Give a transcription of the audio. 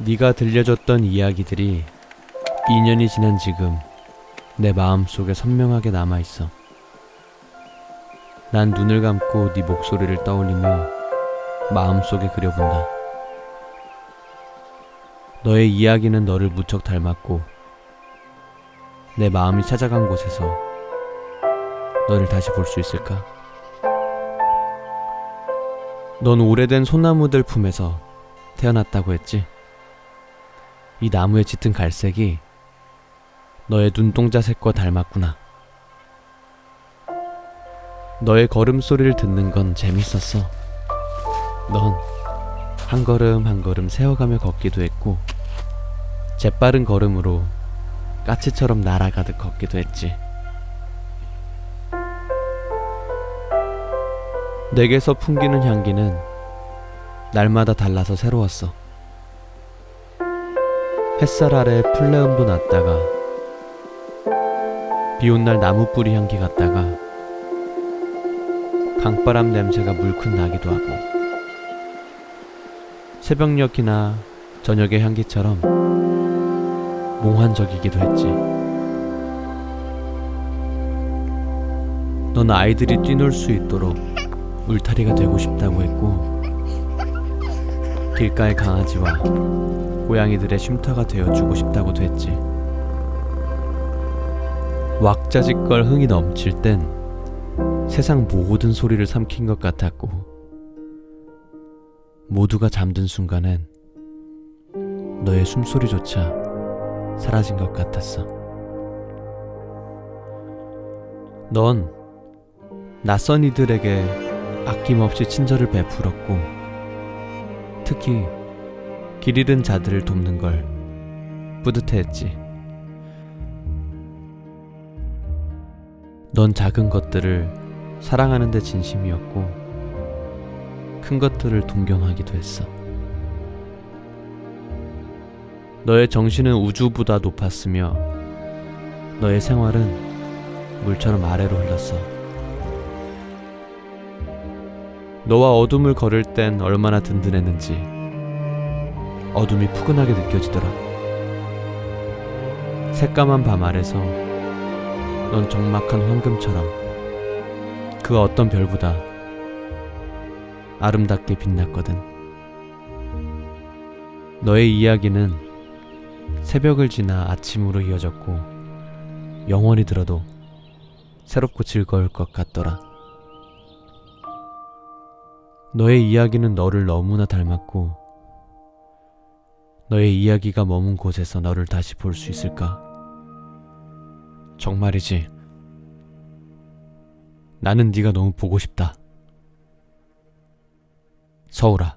네가 들려줬던 이야기들이 2년이 지난 지금 내 마음속에 선명하게 남아 있어. 난 눈을 감고 네 목소리를 떠올리며 마음속에 그려본다. 너의 이야기는 너를 무척 닮았고 내 마음이 찾아간 곳에서 너를 다시 볼 수 있을까? 넌 오래된 소나무들 품에서 태어났다고 했지? 이 나무의 짙은 갈색이 너의 눈동자 색과 닮았구나. 너의 걸음소리를 듣는 건 재밌었어. 넌 한 걸음 한 걸음 세워가며 걷기도 했고, 재빠른 걸음으로 까치처럼 날아가듯 걷기도 했지. 내게서 풍기는 향기는 날마다 달라서 새로웠어. 햇살 아래 풀레음도 났다가 비온 날 나무 뿌리 향기 같다가 강바람 냄새가 물씬 나기도 하고 새벽녘이나 저녁의 향기처럼 몽환적이기도 했지. 넌 아이들이 뛰놀 수 있도록 울타리가 되고 싶다고 했고 길가의 강아지와 고양이들의 쉼터가 되어주고 싶다고도 했지. 왁자지껄 흥이 넘칠 땐 세상 모든 소리를 삼킨 것 같았고 모두가 잠든 순간엔 너의 숨소리조차 사라진 것 같았어. 넌 낯선 이들에게 아낌없이 친절을 베풀었고 특히 길 잃은 자들을 돕는 걸 뿌듯해했지. 넌 작은 것들을 사랑하는 데 진심이었고 큰 것들을 동경하기도 했어. 너의 정신은 우주보다 높았으며 너의 생활은 물처럼 아래로 흘렀어. 너와 어둠을 걸을 땐 얼마나 든든했는지 어둠이 푸근하게 느껴지더라. 새까만 밤 아래서 넌 적막한 황금처럼 그 어떤 별보다 아름답게 빛났거든. 너의 이야기는 새벽을 지나 아침으로 이어졌고 영원히 들어도 새롭고 즐거울 것 같더라. 너의 이야기는 너를 너무나 닮았고 너의 이야기가 머문 곳에서 너를 다시 볼 수 있을까? 정말이지. 나는 네가 너무 보고 싶다. 서울아.